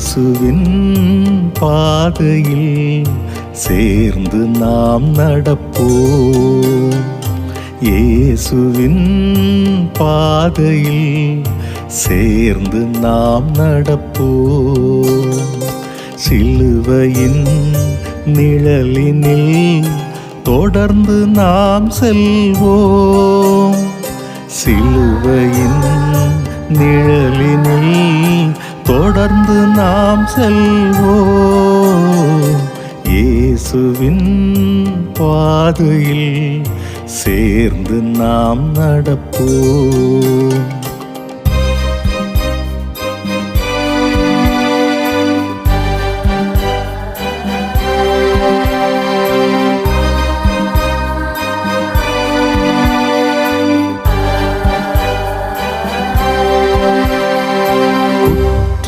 இயேசுவின் பாதையில் சேர்ந்து நாம் நடப்போம். இயேசுவின் பாதையில் சேர்ந்து நாம் நடப்போம். சிலுவையின் நிழலினில் தொடர்ந்து நாம் செல்வோம். சிலுவையின் நிழலினில் தொடர்ந்து நாம் செல்வோம். இயேசுவின் பாதையில் சேர்ந்து நாம் நடப்போம்.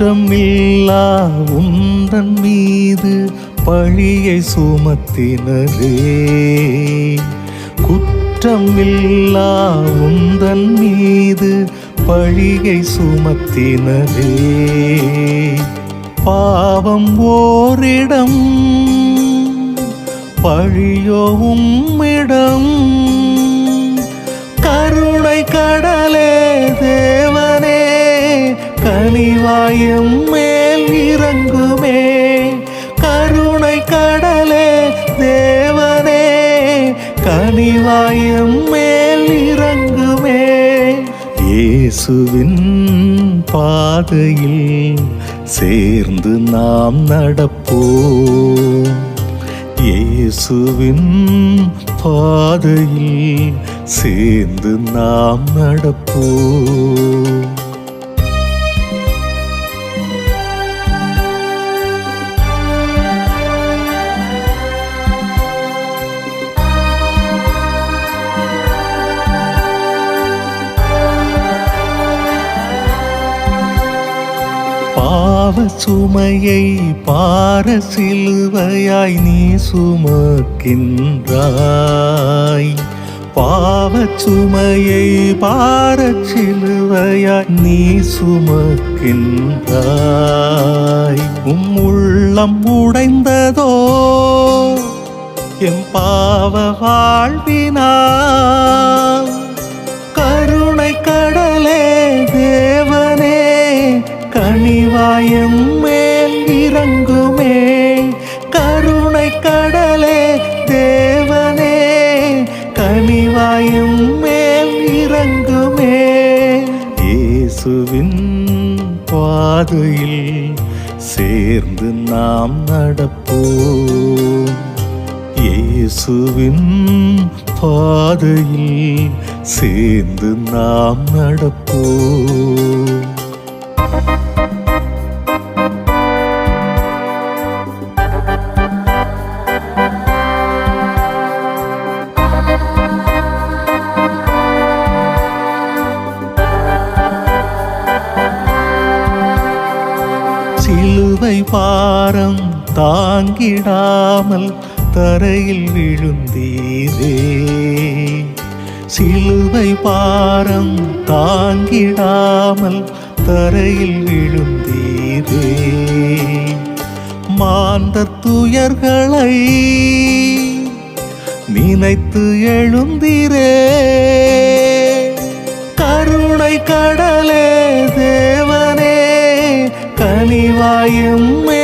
குற்றமில்லா உந்தன் மீது பழியை சுமத்தினரே. குற்றமில்லா உந்தன் மீது பழியை சுமத்தினரே. பாவம் ஓரிடம் பழியோ உம்மிடம். கருணை கடலே தேவனே கனிவாயும் மேல் இறங்குமே. கருணை கடலே தேவனே. கனிவாயும் மேல் இறங்குமே. இயேசுவின் பாதையில் சேர்ந்து நாம் நடப்போம். இயேசுவின் பாதையில் சேர்ந்து நாம் நடப்போம். சுமையை பார சிலுவையாய் நீ சுமக்கின்றாய். பாவ சுமையை பார சிலுவையாய் நீ சுமக்கின்றாய். உம் உள்ளம் உடைந்ததோ எம் பாவ வாழ்வினா கருணை கடலே தேவனே கனிவாயம் பாதையில் சேர்ந்து நாம் நடப்போம். இயேசுவின் பாதையில் சேர்ந்து நாம் நடப்போம். பாரம் தாங்கிடாமல் தரையில் விழுந்தீரே. சிலுவை பாரம் தாங்கிடாமல் தரையில் விழுந்தீரே. மாந்த துயர்களை நினைத்து எழுந்தீரே. கருணை கடலே தேவனே கனிவாயும் மேல்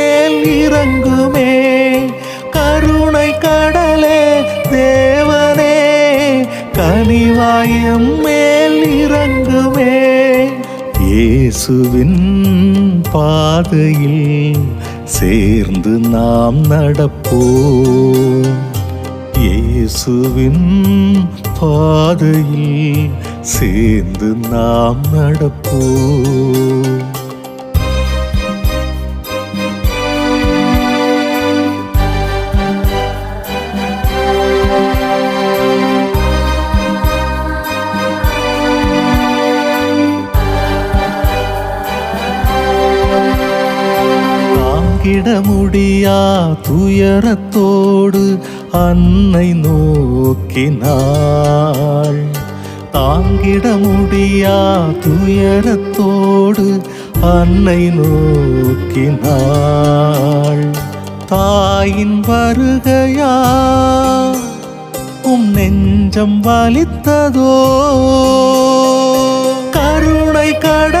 ஆலயம் மேல் இறங்குவே. இயேசுவின் பாதையில் சேர்ந்து நாம் நடப்போம். இயேசுவின் பாதையில் சேர்ந்து நாம் நடப்போம். தாங்கிட முடியா துயரத்தோடு அன்னை நோக்கினாள். தாங்கிட முடியா துயரத்தோடு அன்னை நோக்கினாள். தாயின் வருகையா? உம் நெஞ்சம் வலித்ததோ? கருணை கட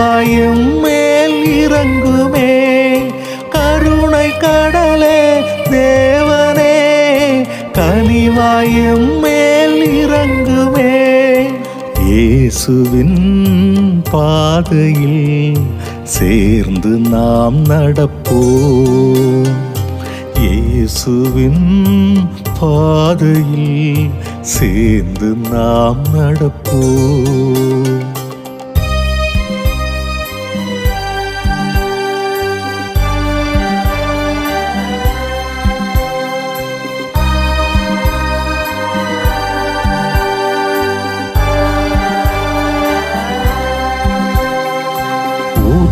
கனிவாயும் மேல் இறங்குமே. கருணை கடலே தேவனே. கனிவாயும் மேல் இறங்குமே. இயேசுவின் பாதையில் சேர்ந்து நாம் நடப்போம். இயேசுவின் பாதையில் சேர்ந்து நாம் நடப்போம்.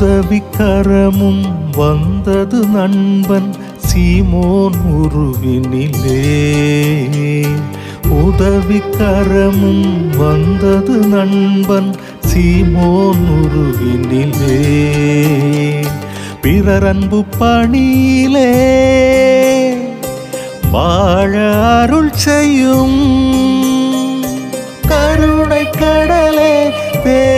உதவிக்கரமும் வந்தது நண்பன் சீமோன் உருவினிலே. உதவிக்கரமும் வந்தது நண்பன் சீமோன் உருவினிலே. பிறரன்பு பணியிலே வாழ அருள் செய்யும். கருணை கடலே தே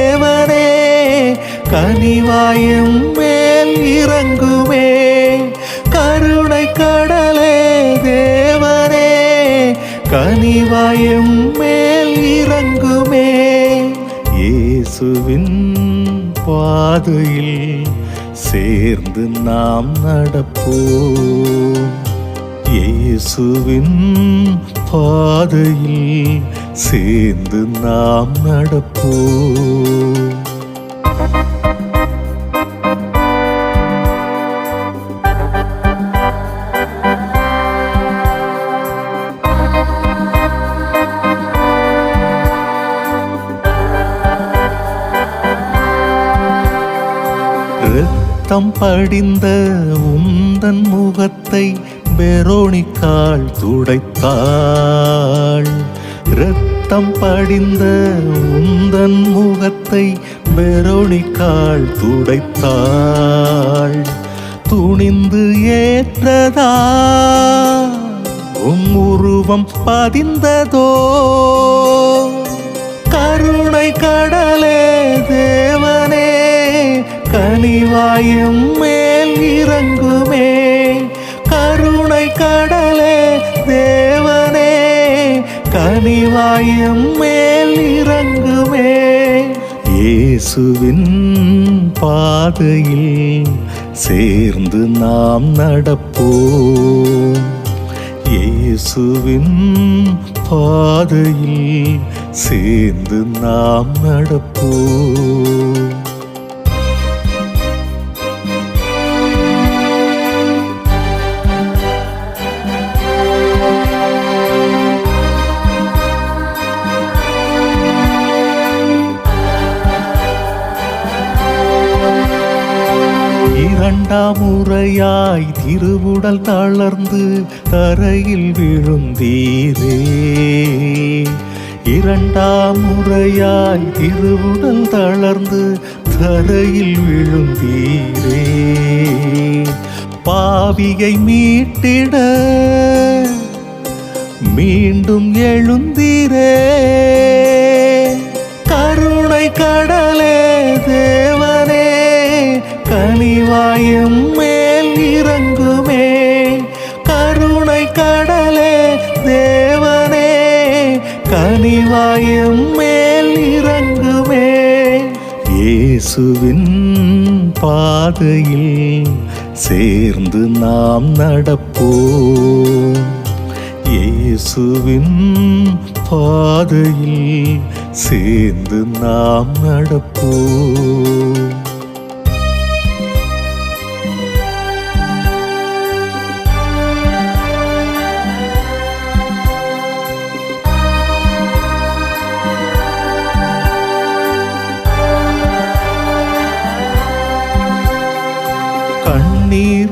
கனிவாயும் மேல் இறங்குமே. கருணை கடலே தேவரே கனிவாயும் மேல் இறங்குமே. இயேசுவின் பாதையில் சேர்ந்து நாம் நடப்போம். இயேசுவின் பாதையில் சேர்ந்து நாம் நடப்போம். தம் படிந்த உந்தன் முகத்தை வெரோனிக்காள் துடைத்தாள். இரத்தம் படிந்த உந்தன் முகத்தை வெரோனிக்காள் துடைத்தாள். துணிந்து ஏற்றதா? உம் உருவம் பதிந்ததோ? கருணை கடலே தேவனே கனிவாயும் மேல் இறங்குமே. கருணை கடலே தேவனே. கனிவாயும் மேல் இறங்குமே. இயேசுவின் பாதையில் சேர்ந்து நாம் நடப்போம். இயேசுவின் பாதையில் சேர்ந்து நாம் நடப்போம். இரண்டாம் முறையாய் திருவுடல் தளர்ந்து தரையில் விழுந்தீரே. இரண்டாம் முறையாய் திருவுடல் தளர்ந்து தரையில் விழுந்தீரே. பாவியை மீட்டிட மீண்டும் எழுந்தீரே. கருணை கடலே தேவ கனிவாயும் மேல் இறங்குமே. கருணை கடலே தேவனே. கனிவாயும் மேல் இறங்குமே. இயேசுவின் பாதையில் சேர்ந்து நாம் நடப்போம். இயேசுவின் பாதையில் சேர்ந்து நாம் நடப்போம்.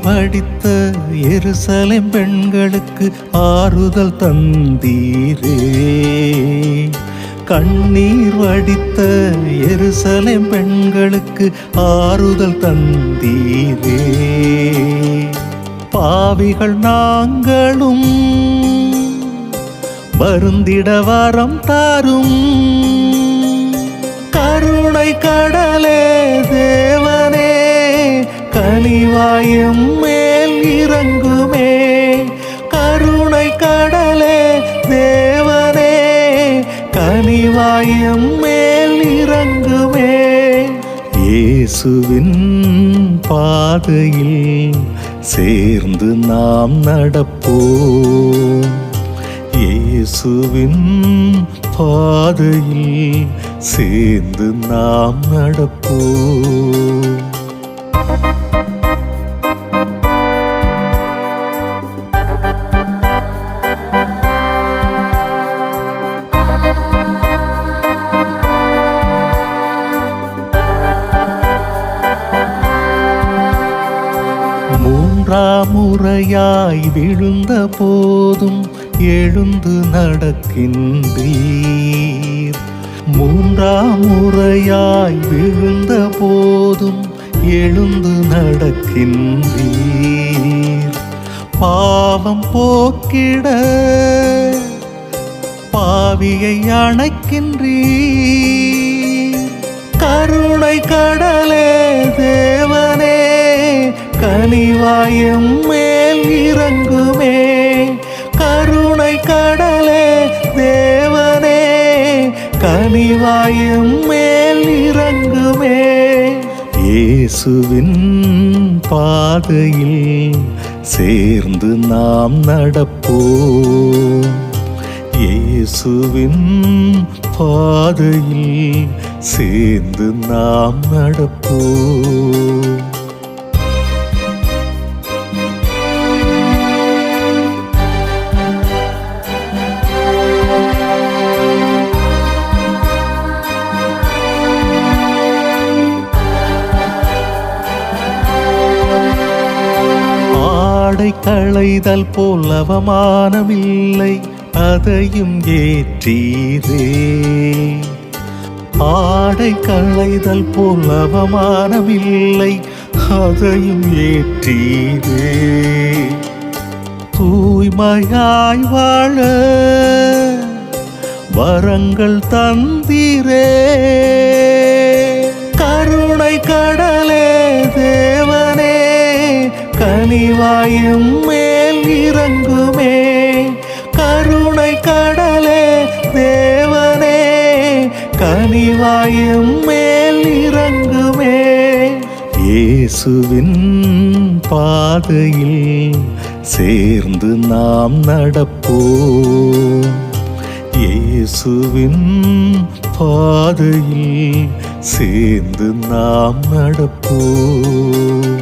படித்த வடித்த எருசலேம் பெண்களுக்கு ஆறுதல் தந்தீரே. கண்ணீர் வடித்த எருசலேம் பெண்களுக்கு ஆறுதல் தந்தீரே. பாவிகள் நாங்களும் வருந்திட வரம் தாரும். கருணை கடலே தேவனே. கனிவாயும் மேல் இறங்குமே. கருணை கடலே தேவனே. கனிவாயும் மேல் இறங்குமே. இயேசுவின் பாதையில் சேர்ந்து நாம் நடப்போம். இயேசுவின் பாதையில் சேர்ந்து நாம் நடப்போம். முறையாய் விழுந்த போதும் எழுந்து நடக்கின்றீர். மூன்றாம் முறையாய் விழுந்த போதும் எழுந்து நடக்கின்றீர். பாவம் போக்கிட பாவியை அணைக்கின்றீர். கருணை கட கனிவாயும் மேல் இறங்குமே. கருணை கடலே தேவனே. கனிவாயும் மேல் இறங்குமே. இயேசுவின் பாதையில் சேர்ந்து நாம் நடப்போம். இயேசுவின் பாதையில் சேர்ந்து நாம் நடப்போம். ஆடை போல் அவமானமில்லை அதையும் ஏற்றீரே. ஆடை களைதல் போல் அவமானமில்லை அதையும் ஏற்றீரே. தூய்மையாய் வாழ வரங்கள் தந்தீரே. இயேசுவின் பாதையில் சேர்ந்து நாம் நடப்போம். இயேசுவின் பாதையில் சேர்ந்து நாம் நடப்போம்.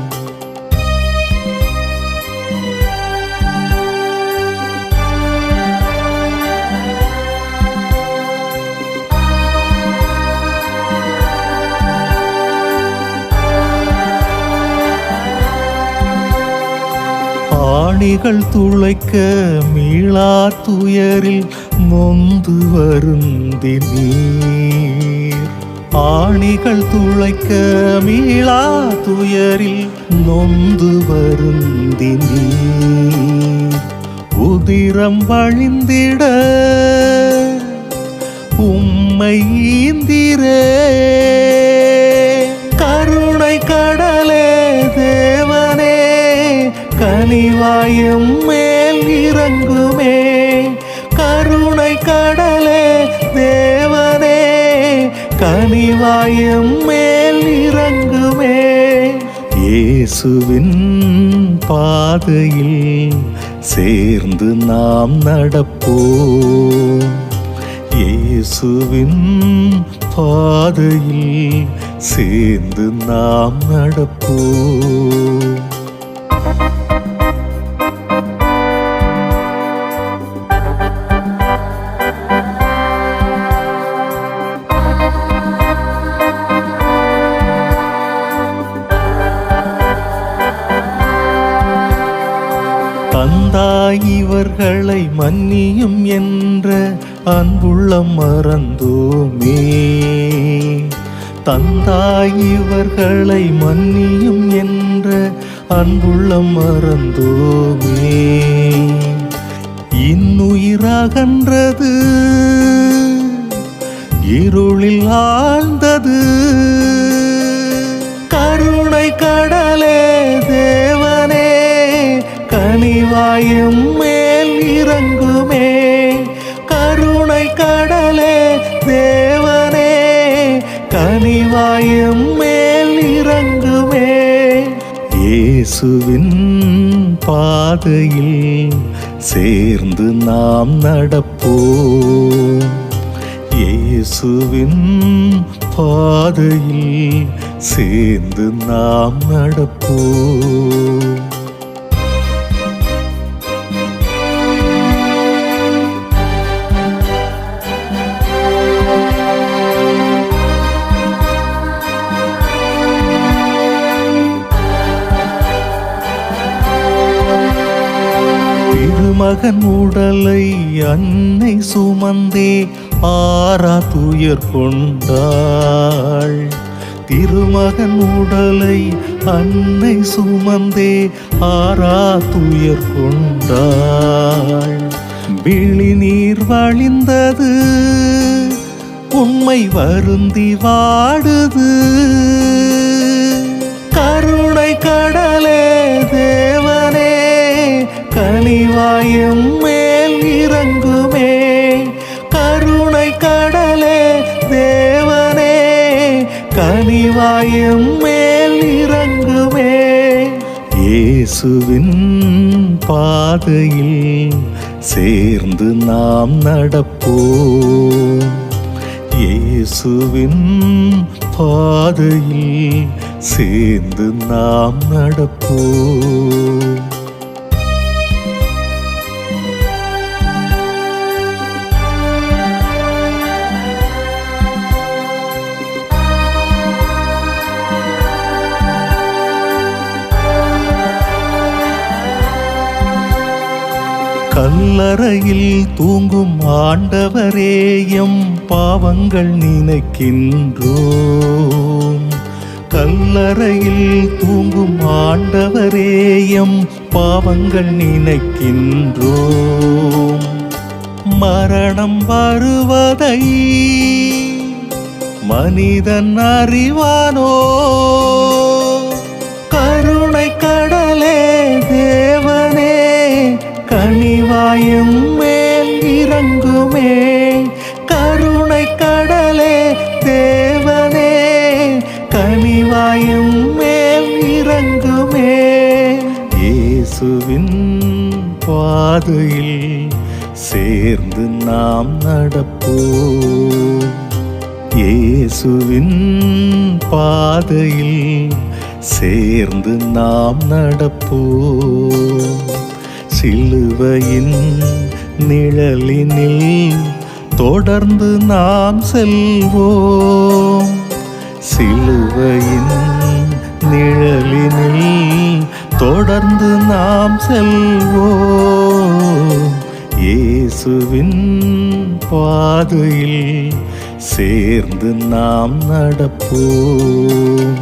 ஆணிகள் துளைக்க மீளா துயரில் நொந்து வருந்தி நீர். ஆணிகள் துளைக்க மீளா துயரில் நொந்து வருந்தி நீர். உதிரம் வழிந்திட உம்மை ஈந்திரே. கனிவாயும் மேல் இறங்குமே. கருணை கடலே தேவனே. கனிவாயும் மேல் இறங்குமே. இயேசுவின் பாதையில் சேர்ந்து நாம் நடப்போம். இயேசுவின் பாதையில் சேர்ந்து நாம் நடப்போம். இவர்களை மன்னியும் என்ற அன்புள்ளம் மறந்தோமே. தந்தாய் இவர்களை மன்னியும் என்ற அன்புள்ளம் மறந்தோமே. இன்னுயிராகன்றது இருளில் ஆழ்ந்தது. கருணை கடலே தேவனே கனிவாயும் மே இறங்குமே கருணை கடலே தேவனே கனிவாயும் மேல் இறங்குமே. இயேசுவின் பாதையில் சேர்ந்து நாம் நடப்போம். இயேசுவின் பாதையில் சேர்ந்து நாம் நடப்போம். மகன் உடலை அன்னை சுமந்தே ஆரா துயர் கொண்டாள். திருமகன் உடலை அன்னை சுமந்தே ஆரா துயர் கொண்டாள். விழி நீர் வழிந்தது உண்மை வருந்தி வாடுது. கருணை கடலே கனிவாயும் மேல் இறங்குமே. கருணை கடலே தேவனே கனிவாயும் மேல் இறங்குமே. இயேசுவின் பாதையில் சேர்ந்து நாம் நடப்போம். இயேசுவின் பாதையில் சேர்ந்து நாம் நடப்போம். கல்லறையில் தூங்கும் ஆண்டவரே எம் பாவங்கள் நினைக்கின்றோம். கல்லறையில் தூங்கும் ஆண்டவரே எம் பாவங்கள் நினைக்கின்றோம். மரணம் வருவதை மனிதன் அறிவானோ? கனிவாயும் மேல் இறங்குமே. கருணை கடலே தேவனே. கனிவாயும் மேல் இறங்குமே. இயேசுவின் பாதையில் சேர்ந்து நாம் நடப்போம். இயேசுவின் பாதையில் சேர்ந்து நாம் நடப்போம். சிலுவையின் நிழலினில் தொடர்ந்து நாம் செல்வோம். சிலுவையின் நிழலினில் தொடர்ந்து நாம் செல்வோம். இயேசுவின் பாதையில் சேர்ந்து நாம் நடப்போம்.